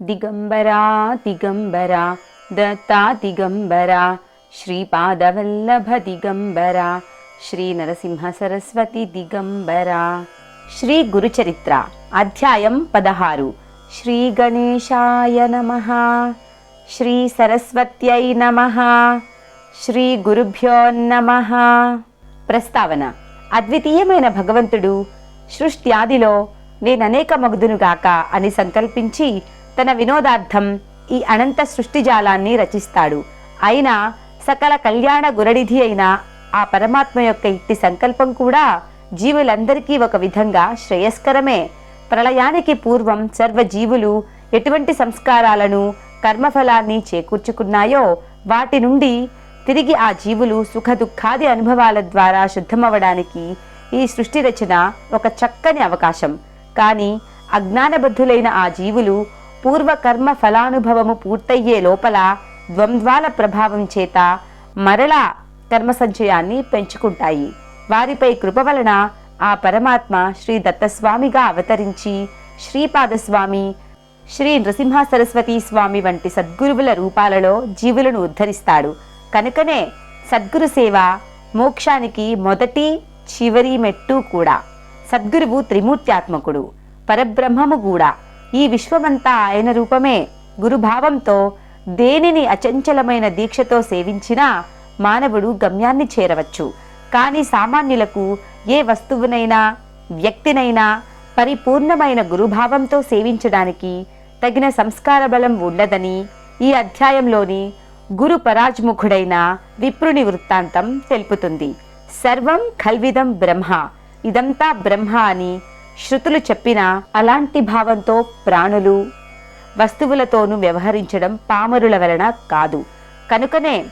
దిగంబరా దిగంబరా దత్తా దిగంబరా శ్రీపాదవల్లభ దిగంబరా శ్రీ నరసింహ సరస్వతి దిగంబరా శ్రీ గురుచరిత్ర అధ్యాయం పదహారు శ్రీ గణేశాయ నమ శ్రీ సరస్వత్యై నమ శ్రీ గురుభ్యో నమ ప్రస్తావన అద్వితీయమైన భగవంతుడు సృష్ట్యాదిలో నేననేక మగుదునుగాక అని సంకల్పించి తన వినోదార్థం ఈ అనంత సృష్టిజాలాన్ని రచిస్తాడు. అయినా సకల కళ్యాణ గురడిధి అయిన ఆ పరమాత్మ యొక్క ఇట్టి సంకల్పం కూడా జీవులందరికీ ఒక విధంగా శ్రేయస్కరమే. ప్రళయానికి పూర్వం సర్వజీవులు ఎటువంటి సంస్కారాలను కర్మఫలాన్ని చేకూర్చుకున్నాయో వాటి నుండి తిరిగి ఆ జీవులు సుఖ దుఃఖాది అనుభవాల ద్వారా శుద్ధమవడానికి ఈ సృష్టి రచన ఒక చక్కని అవకాశం. కానీ అజ్ఞానబద్ధులైన ఆ జీవులు పూర్వకర్మ ఫలానుభవము పూర్తయ్యే లోపల ద్వంద్వాల ప్రభావం చేత మరలా కర్మ సంచయాన్ని పెంచుకుంటాయి. వారిపై కృప వలన ఆ పరమాత్మ శ్రీ దత్తస్వామిగా అవతరించి శ్రీపాదస్వామి శ్రీ నృసింహ సరస్వతీ స్వామి వంటి సద్గురువుల రూపాలలో జీవులను ఉద్ధరిస్తాడు. కనుకనే సద్గురు సేవ మోక్షానికి మొదటి చివరి మెట్టు కూడా. సద్గురువు త్రిమూర్త్యాత్మకుడు పరబ్రహ్మము కూడా. ఈ విశ్వమంతా ఆయన రూపమే గురుభావంతో దేనిని అచంచలమైన దీక్షతో సేవించినా మానవుడు గమ్యాన్ని చేరవచ్చు. కానీ సామాన్యులకు ఏ వస్తువునైనా వ్యక్తినైనా పరిపూర్ణమైన గురుభావంతో సేవించడానికి తగిన సంస్కార బలం ఉండదని ఈ అధ్యాయంలోని గురు పరాజ్ముఖుడైన విప్రుని వృత్తాంతం తెలుపుతుంది. సర్వం కల్విదం బ్రహ్మ. ఇదంతా బ్రహ్మ అని శృతులు చెప్పిన అలాంటి భావంతో ప్రాణులు వస్తువులతోనూ వ్యవహరించడం పామరుల వలన కాదు. కనుకనే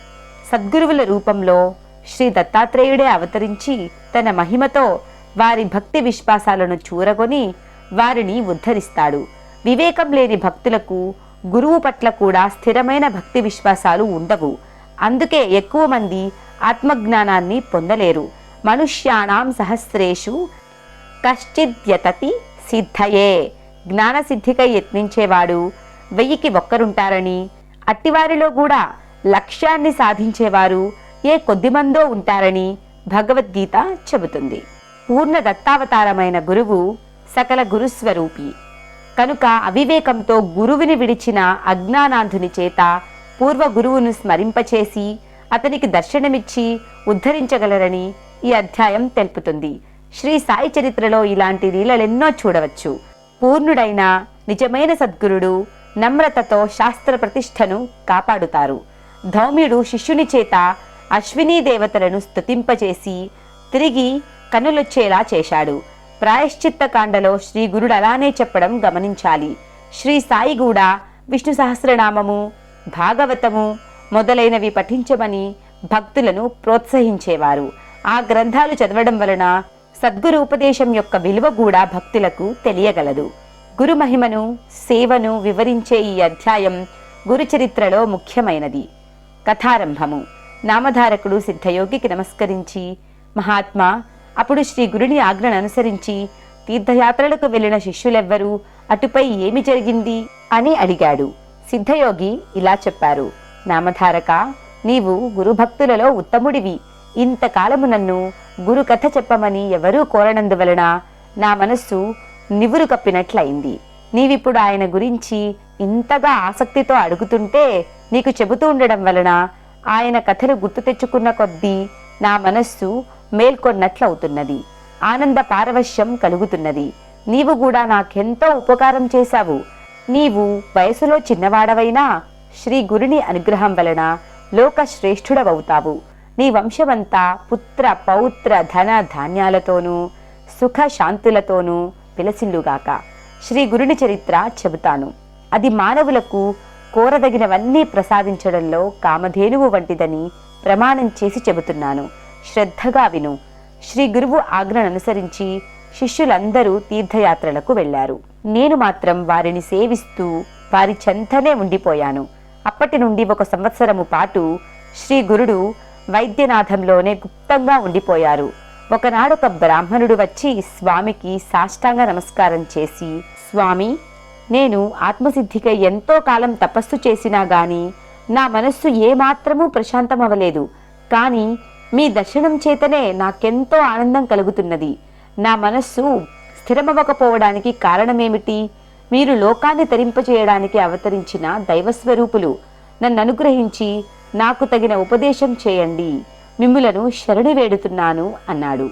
సద్గురువుల రూపంలో శ్రీ దత్తాత్రేయుడే అవతరించి తన మహిమతో వారి భక్తి విశ్వాసాలను చూరగొని వారిని ఉద్ధరిస్తాడు. వివేకం లేని భక్తులకు గురువు పట్ల కూడా స్థిరమైన భక్తి విశ్వాసాలు ఉండవు. అందుకే ఎక్కువ మంది ఆత్మజ్ఞానాన్ని పొందలేరు. మనుష్యాణం సహస్రేషు కశ్చిద్యతతి సిద్ధయే. జ్ఞానసిద్ధికై యత్నించేవాడు వెయ్యికి ఒక్కరుంటారని అట్టివారిలో కూడా లక్ష్యాన్ని సాధించేవారు ఏ కొద్దిమందో ఉంటారని భగవద్గీత చెబుతుంది. పూర్ణ దత్తావతారమైన గురువు సకల గురుస్వరూపి. కనుక అవివేకంతో గురువుని విడిచిన అజ్ఞానాంధుని చేత పూర్వ గురువును స్మరింపచేసి అతనికి దర్శనమిచ్చి ఉద్ధరించగలరని ఈ అధ్యాయం తెలుపుతుంది. శ్రీ సాయి చరిత్రలో ఇలాంటి లీలలెన్నో చూడవచ్చు. పూర్ణుడైన నిజమైన సద్గురుడు నమ్రతతో శాస్త్ర ప్రతిష్టను కాపాడుతారు. ధౌమ్యుడు శిష్యుని చేత అశ్వినీ దేవతలను స్తుతింపచేసి తిరిగి కనులొచ్చేలా చేశాడు. ప్రాయశ్చిత్త కాండలో శ్రీ గురుడు అలానే చెప్పడం గమనించాలి. శ్రీ సాయి కూడా విష్ణు సహస్రనామము భాగవతము మొదలైనవి పఠించమని భక్తులను ప్రోత్సహించేవారు. ఆ గ్రంథాలు చదవడం వలన సద్గురు ఉపదేశం యొక్క విలువ కూడా భక్తులకు తెలియగలదు. గురు మహిమను సేవను వివరించే ఈ అధ్యాయం గురుచరిత్రలో ముఖ్యమైనది. కథారంభము. నామధారకుడు సిద్ధయోగికి నమస్కరించి మహాత్మా అప్పుడు శ్రీ గురుని ఆజ్ఞను అనుసరించి తీర్థయాత్రలకు వెళ్ళిన శిష్యులెవ్వరూ? అటుపై ఏమి జరిగింది? అని అడిగాడు. సిద్ధయోగి ఇలా చెప్పారు నామధారక నీవు గురుభక్తులలో ఉత్తముడివి. ఇంతకాలము నన్ను గురు కథ చెప్పమని ఎవరూ కోరనందువలన నా మనస్సు నివురు కప్పినట్లయింది. నీవిప్పుడు ఆయన గురించి ఇంతగా ఆసక్తితో అడుగుతుంటే నీకు చెబుతూ ఉండడం వలన ఆయన కథలు గుర్తు తెచ్చుకున్న కొద్దీ నా మనస్సు మేల్కొన్నట్లవుతున్నది. ఆనంద పారవశ్యం కలుగుతున్నది. నీవు కూడా నాకెంతో ఉపకారం చేశావు. నీవు వయసులో చిన్నవాడవైనా శ్రీ గురుని అనుగ్రహం వలన లోక శ్రేష్ఠుడవవుతావు నీ వంశమంతా పుత్ర పౌత్ర ధన ధాన్యాలతోనూ సుఖ శాంతులతోనూ విలసిల్లుగాక. శ్రీ గురుని చరిత్ర చెబుతాను. అది మానవులకు కోరదగినవన్నీ ప్రసాదించడంలో కామధేనువు వంటిదని ప్రమాణం చేసి చెబుతున్నాను. శ్రద్ధగా విను. శ్రీ గురువు ఆజ్ఞను అనుసరించి శిష్యులందరూ తీర్థయాత్రలకు వెళ్ళారు నేను మాత్రం వారిని సేవిస్తూ వారి చెంతనే ఉండిపోయాను. అప్పటి నుండి ఒక సంవత్సరము పాటు శ్రీ గురుడు వైద్యనాథంలోనే గుప్తంగా ఉండిపోయారు. ఒకనాడొక బ్రాహ్మణుడు వచ్చి స్వామికి సాష్టాంగ నమస్కారం చేసి స్వామి నేను ఆత్మసిద్ధికై ఎంతో కాలం తపస్సు చేసినా గాని నా మనస్సు ఏమాత్రమూ ప్రశాంతమవలేదు కానీ మీ దర్శనం చేతనే నాకెంతో ఆనందం కలుగుతున్నది. నా మనస్సు స్థిరమవ్వకపోవడానికి కారణమేమిటి? మీరు లోకాన్ని తరింపచేయడానికి అవతరించిన దైవస్వరూపులు నన్ను అనుగ్రహించి నాకు తగిన ఉపదేశం చేయండి. మిమ్ములను శరణు వేడుతున్నాను అన్నాడు.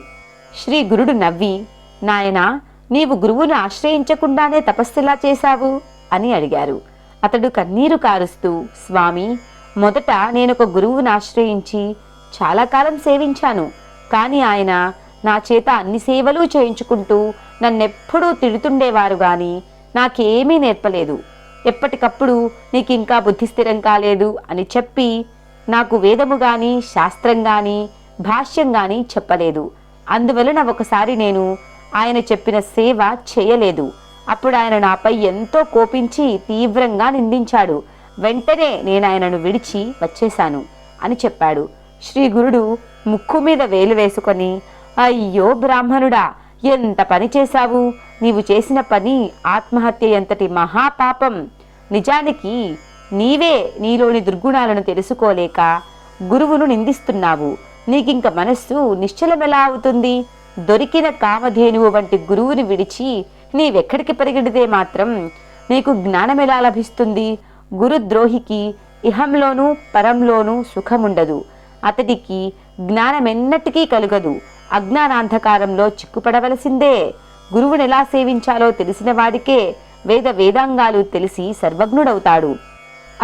శ్రీ గురుడు నవ్వి నాయనా నీవు గురువును ఆశ్రయించకుండానే తపస్సులా చేశావు? అని అడిగారు. అతడు కన్నీరు కారుస్తూ స్వామి మొదట నేనొక గురువును ఆశ్రయించి చాలా కాలం సేవించాను. కానీ ఆయన నా చేత అన్ని సేవలు చేయించుకుంటూ నన్నెప్పుడూ తిడుతుండేవారు గాని నాకేమీ నేర్పలేదు. ఎప్పటికప్పుడు నీకు ఇంకా బుద్ధి స్థిరం కాలేదు అని చెప్పి నాకు వేదము గాని శాస్త్రం గాని భాష్యం గాని చెప్పలేదు. అందువలన ఒకసారి నేను ఆయన చెప్పిన సేవ చేయలేదు. అప్పుడు ఆయన నాపై ఎంతో కోపించి తీవ్రంగా నిందించాడు. వెంటనే నేను ఆయనను విడిచి వచ్చేశాను అని చెప్పాడు. శ్రీ గురుడు ముక్కు మీద వేలు వేసుకొని అయ్యో బ్రాహ్మణుడా ఎంత పని చేశావు? నీవు చేసిన పని ఆత్మహత్య ఎంతటి మహాపాపం. నిజానికి నీవే నీలోని దుర్గుణాలను తెలుసుకోలేక గురువును నిందిస్తున్నావు. నీకింక మనస్సు నిశ్చలమెలా అవుతుంది? దొరికిన కామధేనువు వంటి గురువుని విడిచి నీవెక్కడికి పరిగెడితే మాత్రం నీకు జ్ఞానమెలా లభిస్తుంది? గురుద్రోహికి ఇహంలోనూ పరంలోనూ సుఖముండదు. అతడికి జ్ఞానమెన్నటికీ కలుగదు. అజ్ఞానాంధకారంలో చిక్కుపడవలసిందే. గురువుని ఎలా సేవించాలో తెలిసిన వాడికే వేద వేదాంగాలు తెలిసి సర్వజ్ఞుడవుతాడు.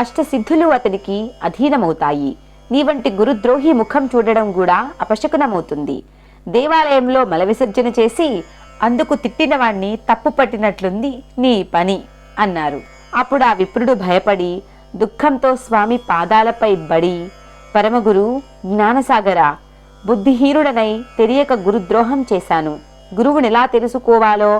అష్టసిద్ధులు అతనికి అధీనమవుతాయి. నీ వంటి గురుద్రోహి ముఖం చూడడం కూడా అపశకునమవుతుంది. దేవాలయంలో మల విసర్జన చేసి అందుకు తిట్టినవాణ్ణి తప్పు పట్టినట్లుంది నీ పని అన్నారు. అప్పుడు ఆ విప్రుడు భయపడి దుఃఖంతో స్వామి పాదాలపై బడి పరమగురు జ్ఞానసాగర బుద్ధిహీనుడనై తెలియక గురుద్రోహం చేశాను. గురువుని ఎలా తెలుసుకోవాలో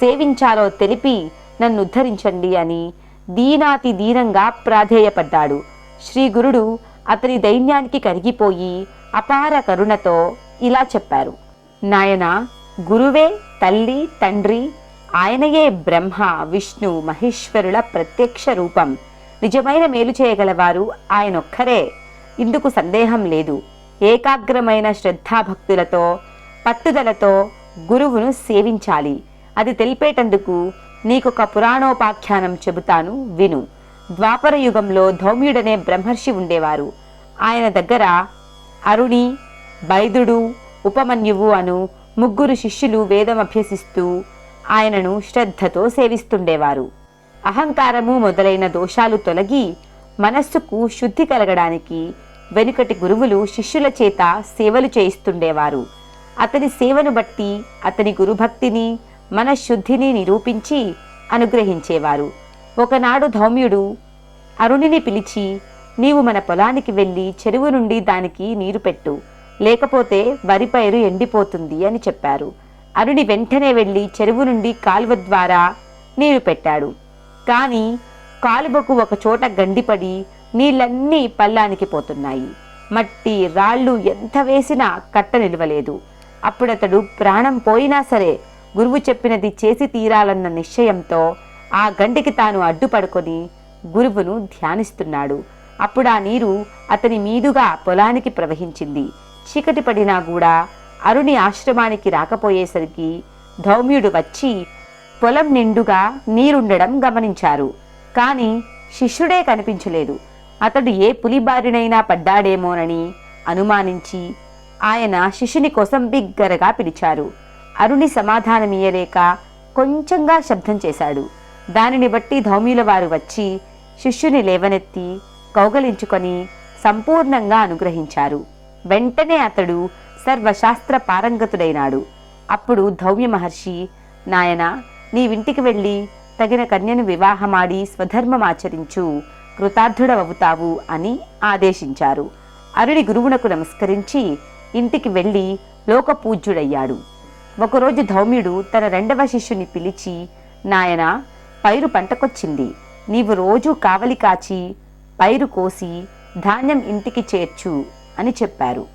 సేవించాలో తెలిపి నన్ను ఉద్ధరించండి అని దీనాతి దీనంగా ప్రాధేయపడ్డాడు. శ్రీ గురుడు అతని దైన్యానికి కరిగిపోయి అపార కరుణతో ఇలా చెప్పారు. నాయన గురువే తల్లి తండ్రి ఆయనయే బ్రహ్మ విష్ణు మహేశ్వరుల ప్రత్యక్ష రూపం. నిజమైన మేలు చేయగలవారు ఆయనొక్కరే. ఇందుకు సందేహం లేదు. ఏకాగ్రమైన శ్రద్ధాభక్తులతో పట్టుదలతో గురువును సేవించాలి. అది తెలిపేటందుకు నీకొక పురాణోపాఖ్యానం చెబుతాను విను. ద్వాపర యుగంలో ధౌమ్యుడనే బ్రహ్మర్షి ఉండేవారు. ఆయన దగ్గర అరుణి బైదుడు ఉపమన్యువు అను ముగ్గురు శిష్యులు వేదం అభ్యసిస్తూ ఆయనను శ్రద్ధతో సేవిస్తుండేవారు. అహంకారము మొదలైన దోషాలు తొలగి మనస్సుకు శుద్ధి కలగడానికి వెనుకటి గురువులు శిష్యుల చేత సేవలు చేయిస్తుండేవారు. అతని సేవను బట్టి అతని గురుభక్తిని మనశుద్ధిని నిరూపించి అనుగ్రహించేవారు. ఒకనాడు ధౌమ్యుడు అరుణిని పిలిచి నీవు మన పొలానికి వెళ్ళి చెరువు నుండి దానికి నీరు పెట్టు. లేకపోతే వరి పైరు ఎండిపోతుంది అని చెప్పారు. అరుణి వెంటనే వెళ్ళి చెరువు నుండి కాలువ ద్వారా నీరు పెట్టాడు. కానీ కాలువకు ఒక చోట గండిపడి నీళ్ళన్నీ పల్లానికి పోతున్నాయి. మట్టి రాళ్ళు ఎంత వేసినా కట్ట నిలవలేదు అప్పుడతడు ప్రాణం పోయినా సరే గురువు చెప్పినది చేసి తీరాలన్న నిశ్చయంతో ఆ గంటికి తాను అడ్డుపడుకొని గురువును ధ్యానిస్తున్నాడు. అప్పుడు ఆ నీరు అతని మీదుగా పొలానికి ప్రవహించింది. చీకటి పడినా కూడా అరుణి ఆశ్రమానికి రాకపోయేసరికి ధౌమ్యుడు వచ్చి పొలం నిండుగా నీరుండడం గమనించారు. కాని శిష్యుడే కనిపించలేదు. అతడు ఏ పులిబారినైనా పడ్డాడేమోనని అనుమానించి ఆయన శిష్యుని కోసం బిగ్గరగా పిలిచారు. అరుణి సమాధానమియ్యలేక కొంచెంగా శబ్దం చేశాడు. దానిని బట్టి ధౌమ్యుల వారు వచ్చి శిష్యుని లేవనెత్తి కౌగలించుకొని సంపూర్ణంగా అనుగ్రహించారు. వెంటనే అతడు సర్వశాస్త్ర పారంగతుడైనాడు. అప్పుడు ధౌమ్య మహర్షి నాయన నీవింటికి వెళ్ళి తగిన కన్యను వివాహమాడి స్వధర్మమాచరించు కృతార్థుడవవుతావు అని ఆదేశించారు. అరుడి గురువునకు నమస్కరించి ఇంటికి వెళ్ళి లోకపూజ్యుడయ్యాడు. ఒకరోజు ధౌమ్యుడు తన రెండవ శిష్యుని పిలిచి నాయన పైరు పంటకొచ్చింది. నీవు రోజూ కావలి కాచి పైరు కోసి ధాన్యం ఇంటికి చేర్చు అని చెప్పారు.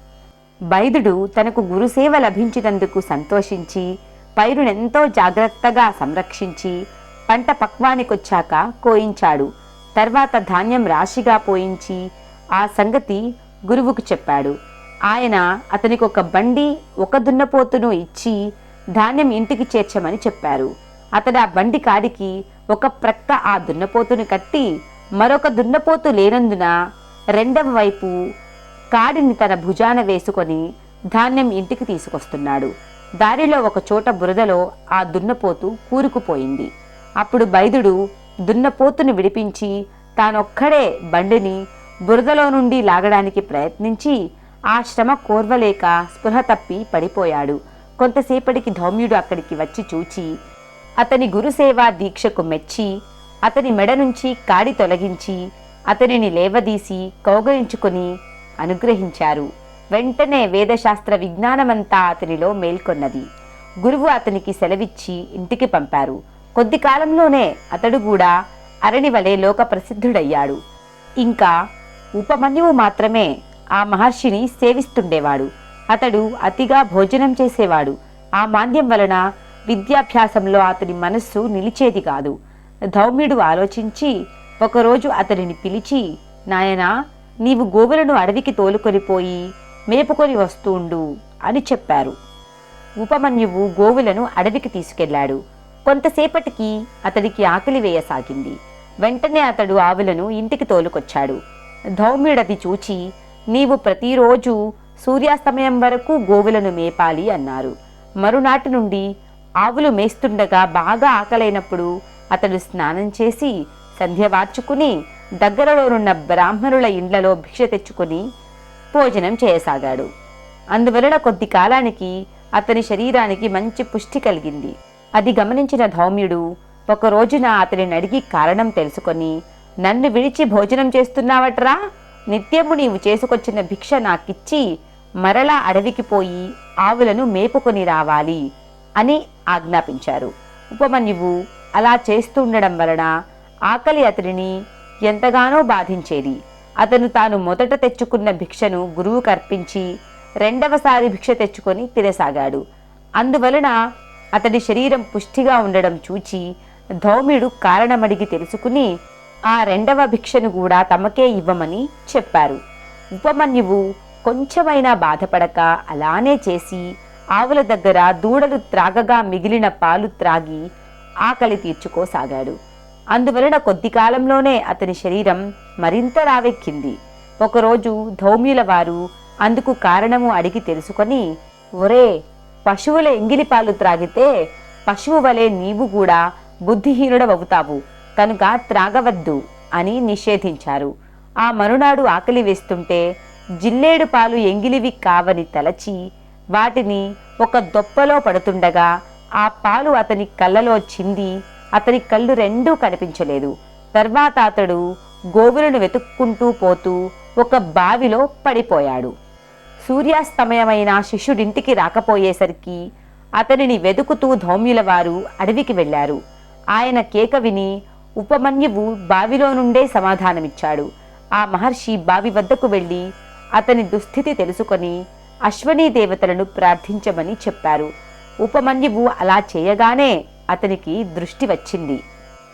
బైదుడు తనకు గురుసేవ లభించినందుకు సంతోషించి పైరునెంతో జాగ్రత్తగా సంరక్షించి పంట పక్వానికొచ్చాక కోయించాడు. తర్వాత ధాన్యం రాశిగా పోయించి ఆ సంగతి గురువుకు చెప్పాడు. ఆయన అతనికి ఒక బండి ఒక దున్నపోతును ఇచ్చి ధాన్యం ఇంటికి చేర్చమని చెప్పారు. అతడు ఆ బండి కాడికి ఒక ప్రక్క ఆ దున్నపోతును కట్టి మరొక దున్నపోతు లేనందున రెండవ వైపు కాడిని తన భుజాన వేసుకొని ధాన్యం ఇంటికి తీసుకొస్తున్నాడు. దారిలో ఒక చోట బురదలో ఆ దున్నపోతు కూరుకుపోయింది. అప్పుడు బైదుడు దున్నపోతును విడిపించి తానొక్కడే బండిని బురదలో నుండి లాగడానికి ప్రయత్నించి ఆ శ్రమ కోర్వలేక స్పృహ తప్పి పడిపోయాడు. కొంతసేపటికి ధౌమ్యుడు అక్కడికి వచ్చి చూచి అతని గురుసేవా దీక్షకు మెచ్చి అతని మెడ నుంచి కాడి తొలగించి అతనిని లేవదీసి కౌగలించుకొని అనుగ్రహించారు. వెంటనే వేదశాస్త్ర విజ్ఞానమంతా అతనిలో మేల్కొన్నది. గురువు అతనికి సెలవిచ్చి ఇంటికి పంపారు. కొద్ది కాలంలోనే అతడు కూడా అరణి వలె లోక ప్రసిద్ధుడయ్యాడు. ఇంకా ఉపమన్యువు మాత్రమే ఆ మహర్షిని సేవిస్తుండేవాడు. అతడు అతిగా భోజనం చేసేవాడు. ఆ మాంద్యం వలన విద్యాభ్యాసంలో అతని మనస్సు నిలిచేది కాదు. ధౌమ్యుడు ఆలోచించి ఒకరోజు అతనిని పిలిచి నాయనా నీవు గోవులను అడవికి తోలుకొని పోయి మేపుకొని వస్తూండు అని చెప్పారు. ఉపమన్యువు గోవులను అడవికి తీసుకెళ్ళాడు. కొంతసేపటికి అతడికి ఆకలి వేయసాగింది. వెంటనే అతడు ఆవులను ఇంటికి తోలుకొచ్చాడు. ధౌమ్యుడది చూచి నీవు ప్రతిరోజు సూర్యాస్తమయం వరకు గోవులను మేపాలి అన్నారు. మరునాటి నుండి ఆవులు మేస్తుండగా బాగా ఆకలైనప్పుడు అతడు స్నానం చేసి సంధ్య వార్చుకుని దగ్గరలోనున్న బ్రాహ్మణుల ఇండ్లలో భిక్ష తెచ్చుకొని భోజనం చేయసాగాడు. అందువలన కొద్ది కాలానికి అతని శరీరానికి మంచి పుష్టి కలిగింది. అది గమనించిన ధౌమ్యుడు ఒక రోజున అతనిని అడిగి కారణం తెలుసుకొని నన్ను విడిచి భోజనం చేస్తున్నావట్రా? నిత్యము నీవు చేసుకొచ్చిన భిక్ష నాకిచ్చి మరలా అడవికి పోయి ఆవులను మేపుకొని రావాలి అని ఆజ్ఞాపించారు. ఉపమన్యువు అలా చేస్తుండడం వలన ఆకలి అతడిని ఎంతగానో బాధించేది. అతను తాను మొదట తెచ్చుకున్న భిక్షను గురువు కర్పించి రెండవసారి భిక్ష తెచ్చుకొని తినసాగాడు. అందువలన అతడి శరీరం పుష్టిగా ఉండడం చూచి ధౌమ్యుడు కారణమడిగి తెలుసుకుని ఆ రెండవ భిక్షను కూడా తమకే ఇవ్వమని చెప్పారు. ఉపమన్యువు కొంచెమైనా బాధపడక అలానే చేసి ఆవుల దగ్గర దూడలు త్రాగగా మిగిలిన పాలు త్రాగి ఆకలి తీర్చుకోసాగాడు. అందువలన కొద్ది కాలంలోనే అతని శరీరం మరింత రావెక్కింది. ఒకరోజు ధౌమ్యుల వారు అందుకు కారణము అడిగి తెలుసుకొని ఒరే పశువుల ఎంగిలి పాలు త్రాగితే పశువు వలె నీవు కూడా బుద్ధిహీనుడవవుతావు. కనుక త్రాగవద్దు అని నిషేధించారు. ఆ మరునాడు ఆకలి వేస్తుంటే జిల్లేడు పాలు ఎంగిలివి కావని తలచి వాటిని ఒక దొప్పలో పడుతుండగా ఆ పాలు అతని కళ్ళలో చింది అతని కళ్ళు రెండూ కనిపించలేదు. తర్వాత అతడు గోవులను వెతుక్కుంటూ పోతూ ఒక బావిలో పడిపోయాడు. సూర్యాస్తమయమైన శిష్యుడింటికి రాకపోయేసరికి అతనిని వెతుకుతూ ధౌమ్యుల వారు అడవికి వెళ్ళారు. ఆయన కేక విని ఉపమన్యువు బావిలో నుండే సమాధానమిచ్చాడు. ఆ మహర్షి బావి వద్దకు వెళ్ళి అతని దుస్థితి తెలుసుకొని అశ్వనీ దేవతలను ప్రార్థించమని చెప్పారు. ఉపమన్యువు అలా చేయగానే అతనికి దృష్టి వచ్చింది.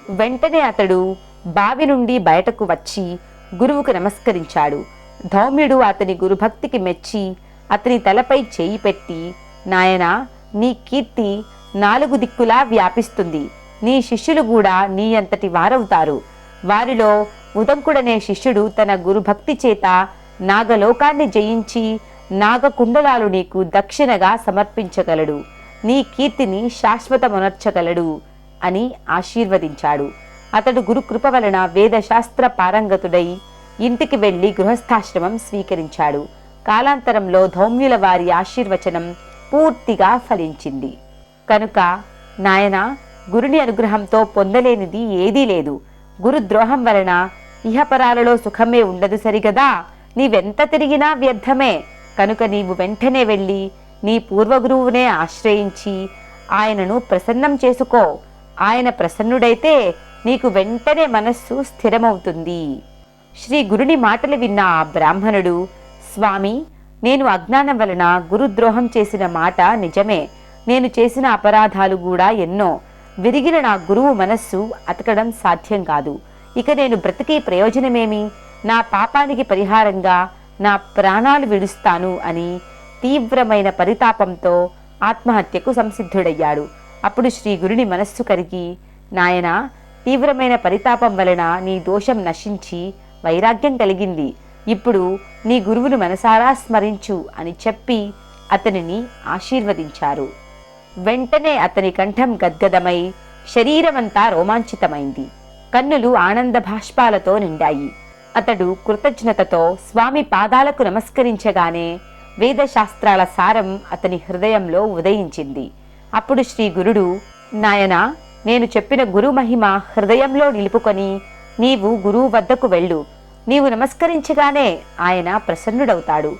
వెంటనే అతడు బావి నుండి బయటకు వచ్చి గురువుకు నమస్కరించాడు. ధౌమ్యుడు అతని గురుభక్తికి మెచ్చి అతని తలపై చేయి పెట్టి నాయనా నీ కీర్తి నాలుగు దిక్కులా వ్యాపిస్తుంది. నీ శిష్యులు కూడా నీ అంతటి వారవుతారు. వారిలో ఉదంకుడనే శిష్యుడు తన గురుభక్తి చేత నాగలోకాన్ని జయించి నాగకుండలాలు నీకు దక్షిణగా సమర్పించగలడు. నీ కీర్తిని శాశ్వతమునర్చగలడు అని ఆశీర్వదించాడు. అతడు గురుకృప వలన వేదశాస్త్ర పారంగతుడై ఇంటికి వెళ్ళి గృహస్థాశ్రమం స్వీకరించాడు. కాలాంతరంలో ధౌమ్యుల వారి ఆశీర్వచనం పూర్తిగా ఫలించింది. కనుక నాయనా గురుని అనుగ్రహంతో పొందలేనిది ఏదీ లేదు. గురుద్రోహం వలన ఇహపరాలలో సుఖమే ఉండదు సరిగదా? నీవెంత తిరిగినా వ్యర్థమే. కనుక నీవు వెంటనే వెళ్ళి నీ పూర్వగురువునే ఆశ్రయించి ఆయనను ప్రసన్నం చేసుకో. ఆయన ప్రసన్నుడైతే నీకు వెంటనే మనస్సు స్థిరమవుతుంది. శ్రీ గురుని మాటలు విన్న ఆ బ్రాహ్మణుడు స్వామి నేను అజ్ఞానం వలన గురుద్రోహం చేసిన మాట నిజమే. నేను చేసిన అపరాధాలు కూడా ఎన్నో. విరిగిన నా గురువు మనస్సు అతకడం సాధ్యం కాదు. ఇక నేను బ్రతికి ప్రయోజనమేమి? నా పాపానికి పరిహారంగా నా ప్రాణాలు విడుస్తాను అని తీవ్రమైన పరితాపంతో ఆత్మహత్యకు సంసిద్ధుడయ్యాడు. అప్పుడు శ్రీ గురుని మనస్సు కరిగి నాయనా తీవ్రమైన పరితాపం వలన నీ దోషం నశించి వైరాగ్యం కలిగింది. ఇప్పుడు నీ గురువును మనసారా స్మరించు అని చెప్పి అతనిని ఆశీర్వదించారు. వెంటనే అతని కంఠం గద్గదమై శరీరమంతా రోమాంచితమైంది. కన్నులు ఆనంద భాష్పాలతో నిండాయి. అతడు కృతజ్ఞతతో స్వామి పాదాలకు నమస్కరించగానే వేదశాస్త్రాల సారం అతని హృదయంలో ఉదయించింది. అప్పుడు శ్రీ గురుడు నాయనా నేను చెప్పిన గురు మహిమ హృదయంలో నిలుపుకొని నీవు గురువు వద్దకు వెళ్ళు. నీవు నమస్కరించగానే ఆయన ప్రసన్నుడవుతాడు.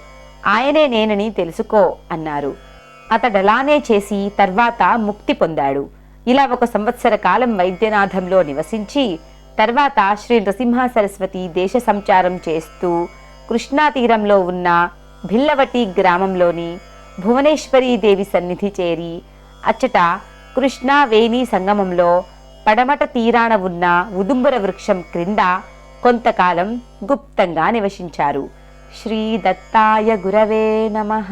ఆయనే నేనని తెలుసుకో అన్నారు. అతడలానే చేసి తర్వాత ముక్తి పొందాడు. ఇలా ఒక సంవత్సర కాలం వైద్యనాథంలో నివసించి తర్వాత శ్రీ నృసింహ సరస్వతి దేశ సంచారం చేస్తూ కృష్ణా తీరంలో ఉన్న భిల్లవటి గ్రామంలోని భువనేశ్వరీ దేవి సన్నిధి చేరి అచ్చట కృష్ణా వేణి సంగమంలో పడమట తీరాన ఉన్న ఉదుంబర వృక్షం క్రింద కొంతకాలం గుప్తంగా నివసించారు. శ్రీ దత్తాయ గురవే నమః.